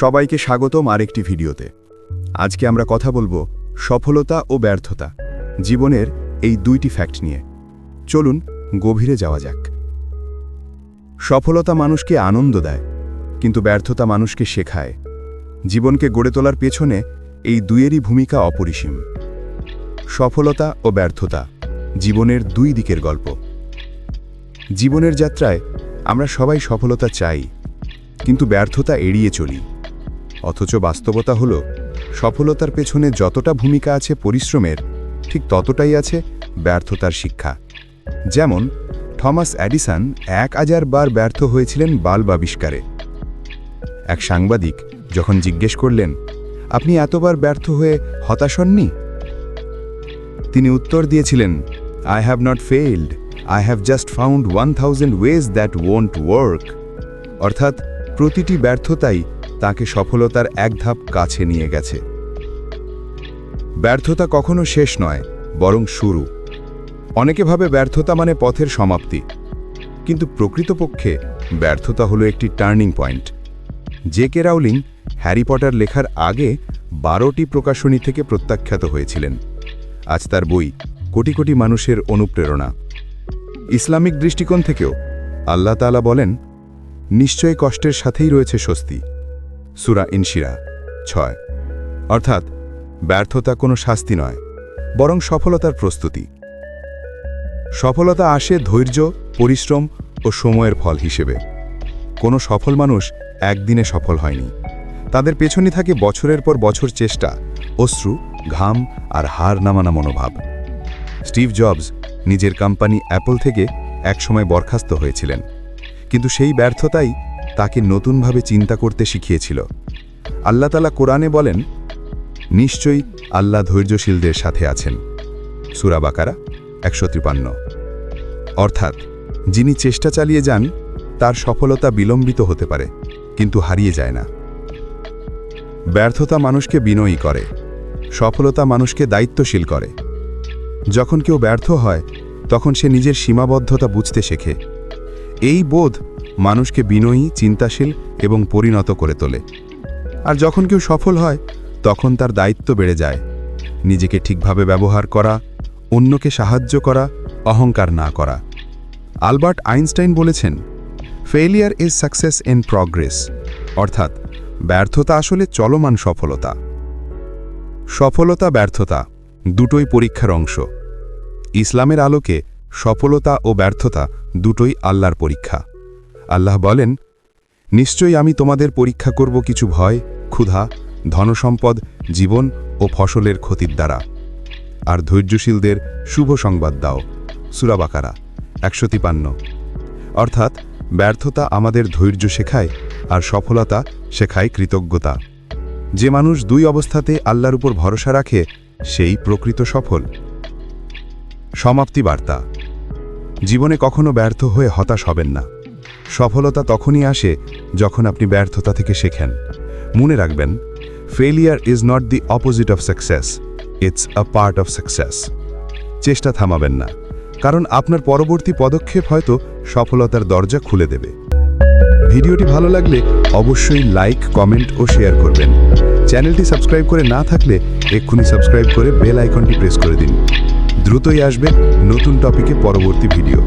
সবাইকে স্বাগতম আরেকটি ভিডিওতে। আজকে আমরা কথা বলব সফলতা ও ব্যর্থতা জীবনের এই দুইটি ফ্যাক্ট নিয়ে। চলুন গভীরে যাওয়া যাক। সফলতা মানুষকে আনন্দ দেয়, কিন্তু ব্যর্থতা মানুষকে শেখায়। জীবনকে গড়ে তোলার পেছনে এই দুইয়েরই ভূমিকা অপরিসীম। সফলতা ও ব্যর্থতা জীবনের দুই দিকের গল্প। জীবনের যাত্রায় আমরা সবাই সফলতা চাই, কিন্তু ব্যর্থতা এড়িয়ে চলি। অথচ বাস্তবতা হল, সফলতার পেছনে যতটা ভূমিকা আছে পরিশ্রমের, ঠিক ততটাই আছে ব্যর্থতার শিক্ষা। যেমন, থমাস অ্যাডিসন এক হাজার বার ব্যর্থ হয়েছিলেন বাল্ব আবিষ্কারে। এক সাংবাদিক যখন জিজ্ঞেস করলেন, আপনি এতবার ব্যর্থ হয়ে হতাশ হননি? তিনি উত্তর দিয়েছিলেন I have not failed I have just found one thousand ways that won't work অর্থাৎ, প্রতিটি ব্যর্থতাই তাকে সফলতার এক ধাপ কাছে নিয়ে গেছে। ব্যর্থতা কখনো শেষ নয়, বরং শুরু। অনেকে ভাবে ব্যর্থতা মানে পথের সমাপ্তি। কিন্তু প্রকৃতপক্ষে ব্যর্থতা হলো একটি turning point. J K Rowling Harry Potter লেখার আগে বারোটি প্রকাশনী থেকে প্রত্যাখ্যাত হয়েছিলেন। আজ তার বই কোটি কোটি মানুষের অনুপ্রেরণা। ইসলামিক দৃষ্টিকোণ থেকেও আল্লাহ তাআলা বলেন, নিশ্চয় কষ্টের সাথেই রয়েছে স্বস্তি। সুরা ইনশিরা, ছয়। অর্থাৎ, ব্যর্থতা কোনো শাস্তি নয়, বরং সফলতার প্রস্তুতি। সফলতা আসে ধৈর্য, পরিশ্রম ও সময়ের ফল হিসেবে। কোনো সফল মানুষ একদিনে সফল হয়নি। তাদের পেছনে থাকে বছরের পর বছর চেষ্টা, অশ্রু, ঘাম আর হার নামানা মনোভাব। স্টিভ জবস নিজের কোম্পানি অ্যাপল থেকে একসময় বরখাস্ত হয়েছিলেন। কিন্তু সেই ব্যর্থতাই তাকে নতুনভাবে চিন্তা করতে শিখিয়েছিল। আল্লাহ তালা কোরআনে বলেন, নিশ্চয়ই আল্লাহ ধৈর্যশীলদের সাথে আছেন। সুরাবাকারা একশো ত্রিপান্ন অর্থাৎ, যিনি চেষ্টা চালিয়ে যান, তার সফলতা বিলম্বিত হতে পারে, কিন্তু হারিয়ে যায় না। ব্যর্থতা মানুষকে বিনয়ী করে, সফলতা মানুষকে দায়িত্বশীল করে। যখন কেউ ব্যর্থ হয়, তখন সে নিজের সীমাবদ্ধতা বুঝতে শেখে। এই বোধ মানুষকে বিনয়ী, চিন্তাশীল এবং পরিণত করে তোলে। আর যখন কেউ সফল হয়, তখন তার দায়িত্ব বেড়ে যায়। নিজেকে ঠিকভাবে ব্যবহার করা, অন্যকে সাহায্য করা, অহংকার না করা। আলবার্ট আইনস্টাইন বলেছেন failure is success in progress অর্থাৎ, ব্যর্থতা আসলে চলমান সফলতা। সফলতা, ব্যর্থতা দুটোই পরীক্ষার অংশ। ইসলামের আলোকে সফলতা ও ব্যর্থতা দুটোই আল্লাহর পরীক্ষা। আল্লাহ বলেন, নিশ্চয়ই আমি তোমাদের পরীক্ষা করব কিছু ভয়, ক্ষুধা, ধনসম্পদ, জীবন ও ফসলের ক্ষতির দ্বারা। আর ধৈর্যশীলদের শুভ সংবাদ দাও। সুরাবাকারা একশো তিপান্ন। অর্থাৎ, ব্যর্থতা আমাদের ধৈর্য শেখায় আর সফলতা শেখায় কৃতজ্ঞতা। যে মানুষ দুই অবস্থাতে আল্লাহর উপর ভরসা রাখে, সেই প্রকৃত সফল। সমাপ্তি বার্তা। জীবনে কখনো ব্যর্থ হয়ে হতাশ হবেন না। সফলতা তখনই আসে যখন আপনি ব্যর্থতা থেকে শেখেন। মনে রাখবেন failure is not the opposite of success it's a part of success চেষ্টা থামাবেন না, কারণ আপনার পরবর্তী পদক্ষেপ হয়তো সফলতার দরজা খুলে দেবে। ভিডিওটি ভালো লাগলে অবশ্যই লাইক কমেন্ট ও শেয়ার করবেন। চ্যানেলটি সাবস্ক্রাইব করে না থাকলে এক্ষুনি সাবস্ক্রাইব করে বেল আইকনটি প্রেস করে দিন। দ্রুতই আসবে নতুন টপিকে পরবর্তী ভিডিও।